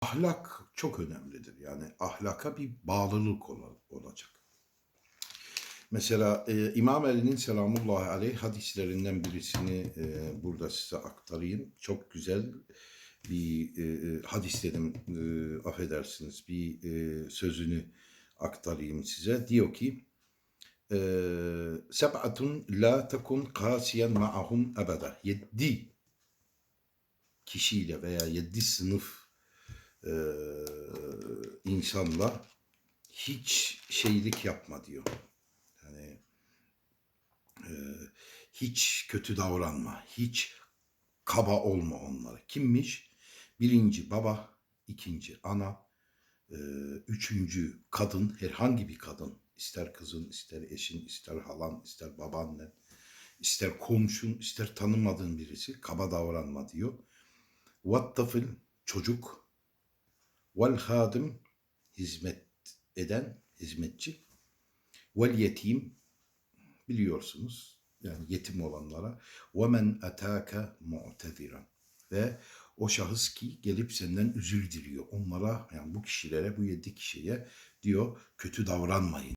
ahlak çok önemlidir. Yani ahlaka bir bağlılık ola- olacak. Mesela e, İmam Ali'nin selamullahi aleyh hadislerinden birisini e, burada size aktarayım. Çok güzel bir e, e, hadis dedim, e, affedersiniz, bir e, sözünü aktarayım size. Diyor ki, e, Seb'atun la tekun kasiyen ma'ahum ebeda. Yedi kişiyle veya yedi sınıf e, insanla hiç şeylik yapma diyor. Yani e, hiç kötü davranma, hiç kaba olma onlara. Kimmiş? Birinci baba, ikinci ana, e, üçüncü kadın, herhangi bir kadın. ister kızın, ister eşin, ister halan, ister babaannen, ister komşun, ister tanımadığın birisi kaba davranma diyor. Vattafil çocuk, vel hadim hizmet eden hizmetçi, vel yetim biliyorsunuz yani yetim olanlara ve men ataka mu'teziran ve o şahıs ki gelip senden diliyor. Onlara yani bu kişilere bu yedi kişiye diyor kötü davranmayın.